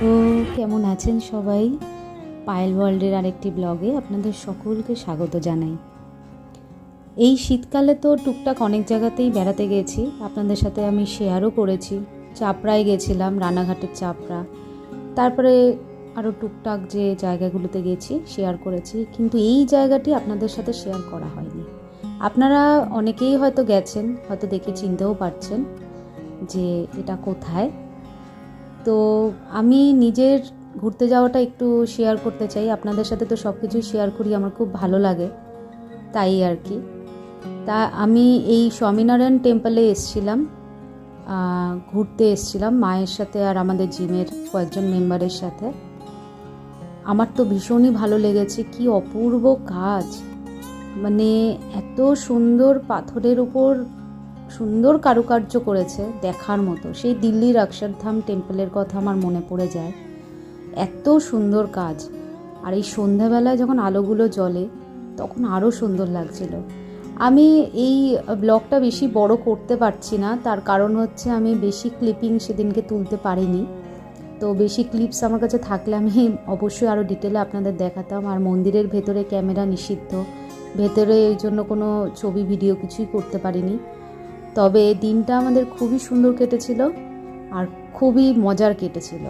তো কেমন আছেন সবাই? পায়েল ওয়ার্ল্ডের আরেকটি ব্লগে আপনাদের সকলকে স্বাগত জানাই। এই শীতকালে তো টুকটাক অনেক জায়গাতেই বেড়াতে গেছি। আপনাদের সাথে আমি শেয়ারও করেছি। চাপড়ায় গেছিলাম, রানাঘাটের চাপড়া। তারপরে আরও টুকটাক যে জায়গাগুলোতে গেছি, শেয়ার করেছি। কিন্তু এই জায়গাটি আপনাদের সাথে শেয়ার করা হয়নি। আপনারা অনেকেই হয়তো গেছেন, হয়তো দেখে চিনতেও পারছেন যে এটা কোথায়। তো আমি নিজের ঘুরতে যাওয়াটা একটু শেয়ার করতে চাই। আপনাদের সাথে তো সব কিছুই শেয়ার করি, আমার খুব ভালো লাগে তাই আর কি। তা আমি এই স্বামীনারায়ণ টেম্পলে এসছিলাম ঘুরতে এসছিলাম মায়ের সাথে আর আমাদের জিমের কয়েকজন মেম্বারের সাথে। আমার তো ভীষণই ভালো লেগেছে, কি অপূর্ব কাজ মানে এত সুন্দর পাথরের উপর সুন্দর কারুকার্য করেছে দেখার মতো। সেই দিল্লির অক্ষরধাম টেম্পলের কথা আমার মনে পড়ে যায়। এত সুন্দর কাজ। আর এই সন্ধ্যাবেলায় যখন আলোগুলো জ্বলে, তখন আরও সুন্দর লাগছিল। আমি এই ব্লগটা বেশি বড় করতে পারছি না। তার কারণ হচ্ছে আমি বেশি ক্লিপিং সেদিনকে তুলতে পারিনি। তো বেশি ক্লিপস আমার কাছে থাকলে আমি অবশ্যই আরও ডিটেলে আপনাদের দেখাতাম। আর মন্দিরের ভেতরে ক্যামেরা নিষিদ্ধ। ভেতরে এই জন্য কোনো ছবি ভিডিও কিছুই করতে পারিনি। তবে দিনটা আমাদের খুবই সুন্দর কেটেছিল আর খুবই মজার কেটেছিল।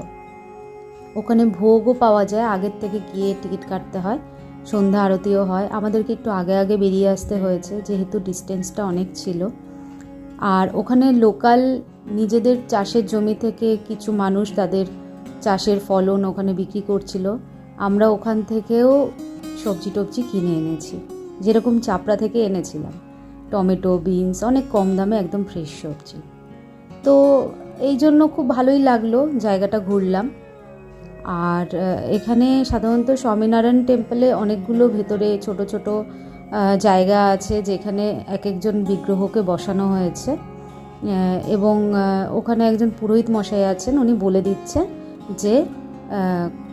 ওখানে ভোগও পাওয়া যায়, আগের থেকে গিয়ে টিকিট কাটতে হয়, সন্ধ্যা আরতিও হয়। আমাদেরকে একটু আগে আগে বেরিয়ে আসতে হয়েছে, যেহেতু ডিস্টেন্সটা অনেক ছিল। আর ওখানে লোকাল নিজেদের চাষের জমি থেকে কিছু মানুষ তাদের চাষের ফলন ওখানে বিক্রি করছিল। আমরা ওখান থেকেও সবজি টবজি কিনে এনেছি। যেরকম চাপড়া থেকে এনেছিলাম। টমেটো, বিনস, অনেক কম দামে একদম ফ্রেশ সবজি। তো এই জন্য খুব ভালোই লাগল জায়গাটা ঘুরলাম। আর এখানে সাধারণত স্বামীনারায়ণ টেম্পলে অনেকগুলো ভেতরে ছোট ছোট জায়গা আছে যেখানে এক একজন বিগ্রহকে বসানো হয়েছে। এবং ওখানে একজন পুরোহিত মশাই আছেন, উনি বলে দিচ্ছেন যে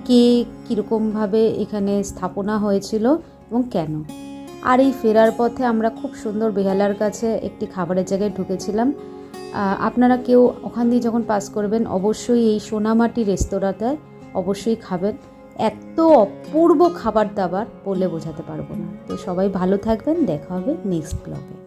কে কীরকমভাবে এখানে স্থাপনা হয়েছিল এবং কেন। আর এই ফেরার পথে আমরা খুব সুন্দর বেহালার কাছে একটি খাবারের জায়গায় ঢুকেছিলাম। আপনারা কেউ ওখান দিয়ে যখন পাস করবেন, অবশ্যই এই সোনামাটি রেস্তোরাঁতে অবশ্যই খাবেন। এত অপূর্ব খাবার দাবার বলে বোঝাতে পারব না। তো সবাই ভালো থাকবেন। দেখা হবে নেক্সট ব্লগে